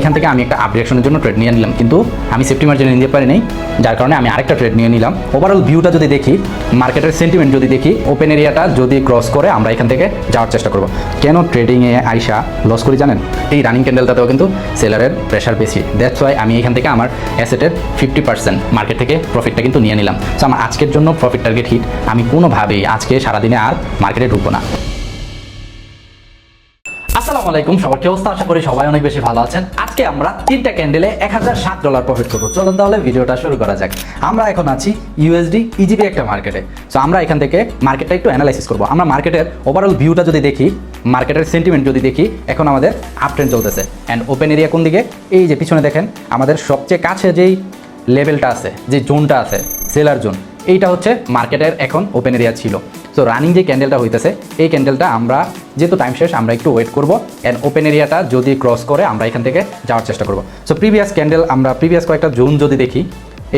এখান থেকে আমি একটা আপডেশনের জন্য ট্রেড নিয়ে নিলাম। কিন্তু আমি সেফটি মার্জিনে নিতে পারি নাই যার কারণে আমি আরেকটা ট্রেড নিয়ে নিলাম। ওভারঅল ভিউটা যদি দেখি মার্কেটের সেন্টিমেন্ট যদি দেখি ওপেন এরিয়াটা যদি ক্রস করে, আমরা এখান থেকে যাওয়ার চেষ্টা করব। কেন ট্রেডিংয়ে আইসা লস করি জানেন? এই রানিং ক্যান্ডেলটাতেও কিন্তু সেলারের প্রেশার বেশি। দ্যাটস ওয়াই আমি এখান থেকে আমার অ্যাসেটের ফিফটি পার্সেন্ট মার্কেট থেকে প্রফিটটা কিন্তু নিয়ে নিলাম। সো আমার আজকের জন্য প্রফিট টার্গেট হিট আমি কোনোভাবেই আজকে সারাদিনে আর মার্কেটে ঢুকবো না। আসসালামু আলাইকুম, সবার কি আশা করি সবাই অনেক বেশি ভালো আছেন। আজকে আমরা তিনটা ক্যান্ডেলে এক হাজার সাত ডলার প্রফিট করব। চলুন তাহলে ভিডিওটা শুরু করা যাক। আমরা এখন আছি ইউএসডি ইজিপি একটা মার্কেটে সো আমরা এখান থেকে মার্কেটটা একটু অ্যানালাইসিস করব। আমরা মার্কেটের ওভারঅল ভিউটা যদি দেখি মার্কেটের সেন্টিমেন্ট যদি দেখি, এখন আমাদের আপ ট্রেন্ড চলতেছে। অ্যান্ড ওপেন এরিয়া কোন দিকে? এই যে পিছনে দেখেন, আমাদের সবচেয়ে কাছে যেই লেভেলটা আছে, যে জোনটা আছে সেলার জোন এইটা হচ্ছে মার্কেটের এখন ওপেন এরিয়া ছিল। সো রানিং যে ক্যান্ডেলটা হইতেছে, এই ক্যান্ডেলটা আমরা যেহেতু টাইম শেষ, আমরা একটু ওয়েট করব অ্যান্ড ওপেন এরিয়াটা যদি ক্রস করে, আমরা এখান থেকে যাওয়ার চেষ্টা করব। সো প্রিভিয়াস ক্যান্ডেল আমরা প্রিভিয়াস কয়েকটা জোন যদি দেখি,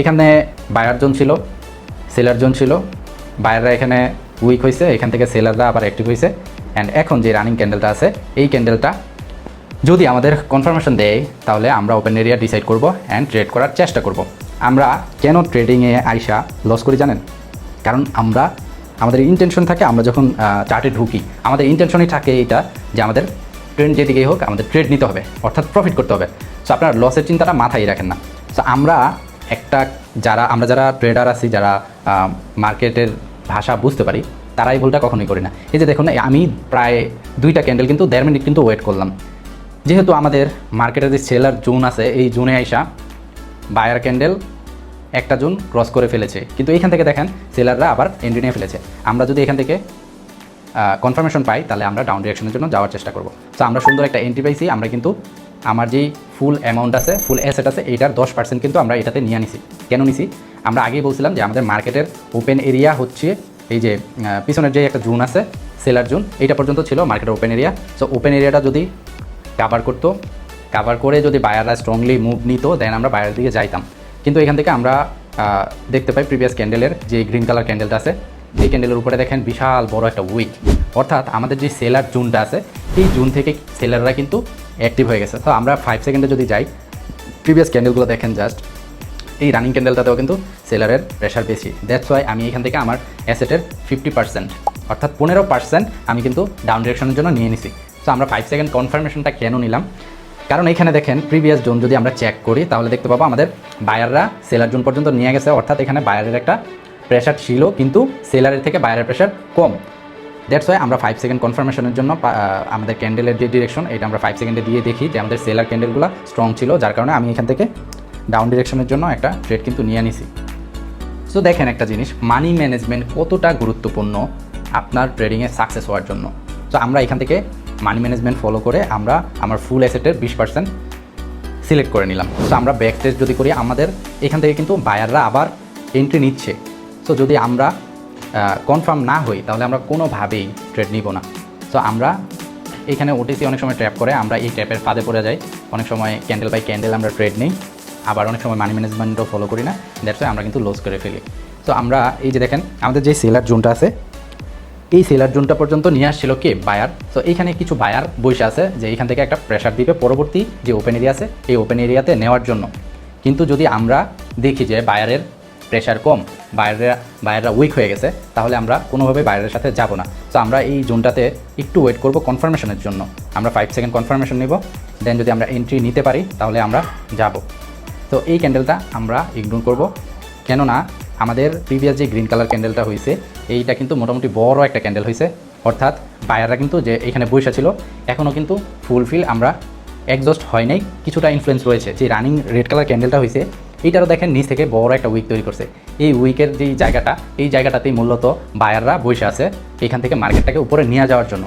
এখানে বায়ার জোন ছিল সেলার জোন ছিল বায়াররা এখানে উইক হয়েছে এখান থেকে সেলাররা আবার অ্যাক্টিভ হয়েছে অ্যান্ড এখন যে রানিং ক্যান্ডেলটা আছে, এই ক্যান্ডেলটা যদি আমাদের কনফার্মেশন দেয়, তাহলে আমরা ওপেন এরিয়া ডিসাইড করব অ্যান্ড ট্রেড করার চেষ্টা করব। আমরা কেন ট্রেডিংয়ে আইসা লস করি জানেন? কারণ আমরা আমাদের ইন্টেনশন থাকে, আমরা যখন চার্টে ঢুকি, আমাদের ইন্টেনশনই থাকে এটা যে আমাদের ট্রেন্ড যেদিকেই হোক, আমাদের ট্রেড নিতে হবে, অর্থাৎ প্রফিট করতে হবে। সো আপনার লসের চিন্তাটা মাথায় রাখেন না। সো আমরা একটা, যারা, আমরা যারা ট্রেডার আছি, যারা মার্কেটের ভাষা বুঝতে পারি, তারাই ভুলটা কখনোই করি না। এই যে দেখুন, আমি প্রায় দুইটা ক্যান্ডেল কিন্তু দেড় মিনিট কিন্তু ওয়েট করলাম। যেহেতু আমাদের মার্কেটের যে সেলার জোন আছে, এই জোনে আইসা বায়ার ক্যান্ডেল একটা জোন ক্রস করে ফেলেছে। কিন্তু এইখান থেকে দেখেন, সেলাররা আবার এন্ট্রি নিয়ে ফেলেছে। আমরা যদি এখান থেকে কনফার্মেশন পাই, তাহলে আমরা ডাউন ডিরেকশনের জন্য যাওয়ার চেষ্টা করব। তো আমরা সুন্দর একটা এন্ট্রি পাইছি। আমরা কিন্তু আমার যেই ফুল অ্যামাউন্ট আছে ফুল অ্যাসেট আছে, এইটার দশ পার্সেন্ট কিন্তু আমরা এটাতে নিয়ে নিছি। কেন নিছি? আমরা আগেই বলছিলাম যে আমাদের মার্কেটের ওপেন এরিয়া হচ্ছে এই যে পিছনের যে একটা জোন আছে, সেলার জোন, এইটা পর্যন্ত ছিল মার্কেটের ওপেন এরিয়া সো ওপেন এরিয়াটা যদি কাভার করতো কাভার করে যদি বায়াররা স্ট্রংলি মুভ নিত দেন আমরা বায়ারের দিকে যাইতাম। কিন্তু এখান থেকে আমরা দেখতে পাই প্রিভিয়াস ক্যান্ডেলের যে গ্রিন কালার ক্যান্ডেলটা আছে, এই ক্যান্ডেলের উপরে দেখেন বিশাল বড় একটা উইক অর্থাৎ আমাদের যে সেলার জুনটা আছে, এই জুন থেকে সেলাররা কিন্তু অ্যাক্টিভ হয়ে গেছে। তো আমরা ফাইভ সেকেন্ডে যদি যাই প্রিভিয়াস ক্যান্ডেলগুলো দেখেন জাস্ট এই রানিং ক্যান্ডেলটাতেও কিন্তু সেলারের প্রেশার বেশি। দ্যাটস ওয়াই আমি এখান থেকে আমার অ্যাসেটের ফিফটি পার্সেন্ট অর্থাৎ পনেরো পার্সেন্ট আমি কিন্তু ডাউন ডিরেকশনের জন্য নিয়ে নিছি। সো আমরা ফাইভ সেকেন্ড কনফার্মেশনটা কেন নিলাম? কারণ এখানে দেখেন প্রিভিয়াস জোন যদি আমরা চেক করি, তাহলে দেখতে পাবো আমাদের বায়াররা সেলার জোন পর্যন্ত নিয়ে গেছে। অর্থাৎ এখানে বায়ারের একটা প্রেশার ছিল, কিন্তু সেলারের থেকে বায়ারের প্রেশার কম। দ্যাটস ওয়াই আমরা ফাইভ সেকেন্ড কনফার্মেশনের জন্য আমাদের ক্যান্ডেলের যে ডিরেকশন এটা আমরা ফাইভ সেকেন্ডে দিয়ে দেখি যে আমাদের সেলার ক্যান্ডেলগুলো স্ট্রং ছিল, যার কারণে আমি এখান থেকে ডাউন ডিরেকশনের জন্য একটা ট্রেড কিন্তু নিয়ে নিছি। সো দেখেন একটা জিনিস মানি ম্যানেজমেন্ট কতটা গুরুত্বপূর্ণ আপনার ট্রেডিংয়ে সাকসেস হওয়ার জন্য। তো আমরা এখান থেকে মানি ম্যানেজমেন্ট ফলো করে আমরা আমার ফুল অ্যাসেটের বিশ পার্সেন্ট সিলেক্ট করে নিলাম। তো আমরা ব্যাক টেস্ট যদি করি, আমাদের এখান থেকে কিন্তু বায়াররা আবার এন্ট্রি নিচ্ছে। সো যদি আমরা কনফার্ম না হই, তাহলে আমরা কোনোভাবেই ট্রেড নিব না। সো আমরা এখানে ওটিসি অনেক সময় ট্র্যাপ করে, আমরা এই ট্র্যাপের ফাঁদে পড়ে যাই। অনেক সময় ক্যান্ডেল বাই ক্যান্ডেল আমরা ট্রেড নিই। আবার অনেক সময় মানি ম্যানেজমেন্টও ফলো করি না। দ্যাটস আমরা কিন্তু লস করে ফেলি। তো আমরা এই যে দেখেন, আমাদের যে সেলার জোনটা আছে এই সেলার জোনটা পর্যন্ত নিয়ে আসছিল কে? বায়ার। তো এইখানে কিছু বায়ার বসে আছে যে এখান থেকে একটা প্রেশার দিবে পরবর্তী যে ওপেন এরিয়া আছে, এই ওপেন এরিয়াতে নেওয়ার জন্য। কিন্তু যদি আমরা দেখি যে বায়ারের প্রেশার কম, বায়াররা বায়াররা উইক হয়ে গেছে, তাহলে আমরা কোনোভাবে বায়ারের সাথে যাব না। তো আমরা এই জোনটাতে একটু ওয়েট করব কনফার্মেশনের জন্য। আমরা ফাইভ সেকেন্ড কনফার্মেশন নিব দেন যদি আমরা এন্ট্রি নিতে পারি, তাহলে আমরা যাব। তো এই ক্যান্ডেলটা আমরা ইগনোর করব। কেননা আমাদের প্রিভিয়াস যে গ্রিন কালার ক্যান্ডেলটা হয়েছে এইটা কিন্তু মোটামুটি বড় একটা ক্যান্ডেল হয়েছে অর্থাৎ বায়াররা কিন্তু যে এখানে বৈশা ছিল এখনও কিন্তু ফুলফিল আমরা একজস্ট হয় নাই। কিছুটা ইনফ্লুয়েন্স রয়েছে যে রানিং রেড কালার ক্যান্ডেলটা হয়েছে এইটারও দেখেন নিচ থেকে বড় একটা উইক তৈরি করছে। এই উইকের যে জায়গাটা, এই জায়গাটাতেই মূলত বায়াররা বসে আছে এখান থেকে মার্কেটটাকে উপরে নিয়ে যাওয়ার জন্য।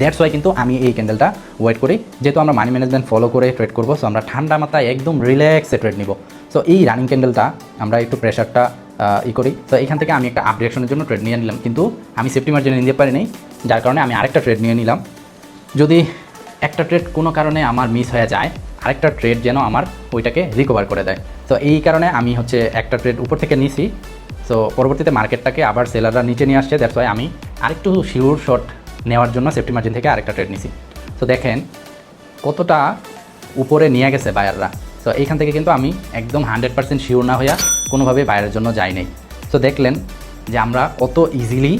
দ্যাটস ওয়াই কিন্তু আমি এই ক্যান্ডেলটা ওয়েট করি। যেহেতু আমরা মানি ম্যানেজমেন্ট ফলো করে ট্রেড করব সো আমরা ঠান্ডা মাথায় একদম রিল্যাক্সে ট্রেড নিব। সো এই রানিং ক্যান্ডেলটা আমরা একটু প্রেশারটা ই করি। তো এখান থেকে আমি একটা আপডেশনের জন্য ট্রেড নিয়ে নিলাম। কিন্তু আমি সেফটি মার্জিনে নিতে পারি নাই, যার কারণে আমি আরেকটা ট্রেড নিয়ে নিলাম। যদি একটা ট্রেড কোনো কারণে আমার মিস হয়ে যায়, আরেকটা ট্রেড যেন আমার ওইটাকে রিকভার করে দেয়। তো এই কারণে আমি হচ্ছে একটা ট্রেড উপর থেকে নিছি। সো পরবর্তীতে মার্কেটটাকে আবার সেলাররা নিচে নিয়ে আসছে দ্যাটস ওয়াই আমি আরেকটু শিওর শট নেওয়ার জন্য সেফটি মার্জিন থেকে আরেকটা ট্রেড নিছি। তো দেখেন কতটা উপরে নিয়ে গেছে বায়াররা তো এইখান থেকে কিন্তু আমি একদম হান্ড্রেড পার্সেন্ট শিওর না হইয়া কোনোভাবে বাইরের জন্য যাই নাই। তো দেখলেন যে আমরা কত ইজিলি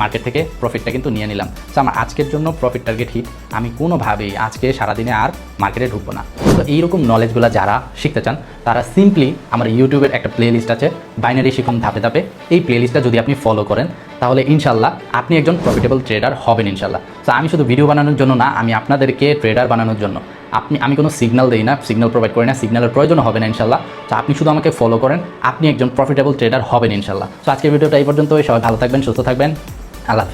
মার্কেট থেকে প্রফিটটা কিন্তু নিয়ে নিলাম। তো আমার আজকের জন্য প্রফিট টার্গেট হিট আমি কোনোভাবেই আজকে সারাদিনে আর মার্কেটে ঢুকবো না। তো এইরকম নলেজগুলো যারা শিখতে চান, তারা সিম্পলি আমার ইউটিউবের একটা প্লে লিস্ট আছে বাইনারি শিখুন ধাপে ধাপে। এই প্লে লিস্টটা যদি আপনি ফলো করেন, তাহলে ইনশাল্লাহ আপনি একজন প্রফিটেবল ট্রেডার হবেন ইনশাল্লাহ। তো আমি শুধু ভিডিও বানানোর জন্য না, আমি আপনাদেরকে ট্রেডার বানানোর জন্য। আপনি, আমি কোনো সিগনাল দিই না সিগনাল প্রোভাইড করি না সিগন্যালের প্রয়োজন হবে না ইনশাল্লাহ। তো আপনি শুধু আমাকে ফলো করেন, আপনি একজন প্রফিটেবল ট্রেডার হবেন ইনশাল্লাহ। তো আজকের ভিডিওটা এই পর্যন্ত সবাই ভালো থাকবেন, সুস্থ থাকবেন, আল্লাহ